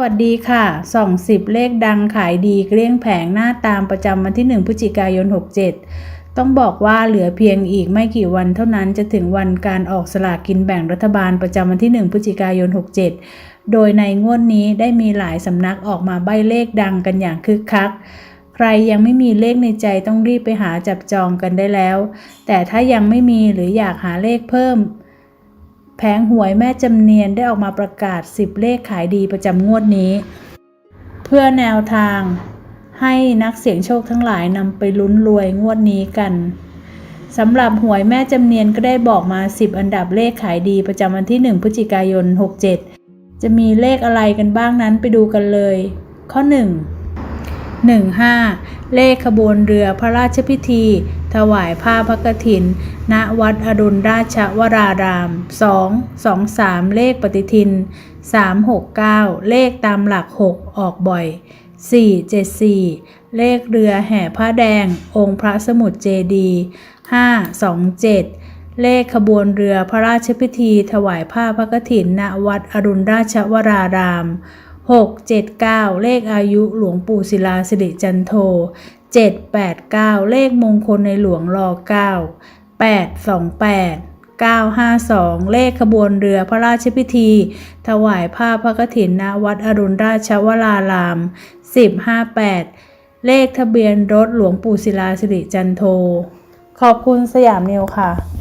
วัสดีค่ะส่องสิบเลขดังขายดีเกลี้ยงแผงหน้าตามประจำวันที่ 1พฤศจิกายน 67 ต้องบอกว่าเหลือเพียงอีกไม่กี่วันเท่านั้นจะถึงวันการออกสลากกินแบ่งรัฐบาลประจำวันที่ 1พฤศจิกายน 67 โดยในงวดนี้ได้มีหลายสำนักออกมาใบเลขดังกันอย่างคึกคัก ใครยังไม่มีเลขในใจต้องรีบไปหาจับจองกันได้แล้ว แต่ถ้ายังไม่มีหรืออยากหาเลขเพิ่ม แผงหวยแม่จำเนียนได้ออกมาประกาศ 10 เลขขายดีประจำงวดนี้ เพื่อแนวทางให้นักเสี่ยงโชคทั้งหลายนำไปลุ้นรวยงวดนี้กันสำหรับหวยแม่จำเนียนก็ได้บอกมา 10 อันดับเลขขายดีประจำวันที่ 1 พฤศจิกายน 67 จะมีเลขอะไรกันบ้างนั้นไปดูกันเลย ข้อ 1 15 เลขขบวนเรือพระราชพิธี ถวายผ้าพระกฐิน ณ วัดอดุลราชวราราม 2 2 3 เลขปฏิทิน 3 6 9 เลขตามหลัก 6 ออกบ่อย 4 7 4 เลขเรือแห่ผ้าแดง องค์พระสมุทรเจดีย์5 2 7เลขขบวนเรือพระราชพิธีถวายผ้าพระกฐินณวัดอรุณราชวราราม 6 7 9 เลขอายุหลวงปู่ศิลาสิริจันโท 7 8 9 เลขมงคลในหลวงรอ9 8 2 8 9 5 2 เลขขบวนเรือพระราชพิธี ถวายผ้าพระกฐินณวัดอรุณราชวราราม 10 5 8 เลขทะเบียนรถหลวงปู่ศิลาสิริจันโท ขอบคุณสยามนิวค่ะ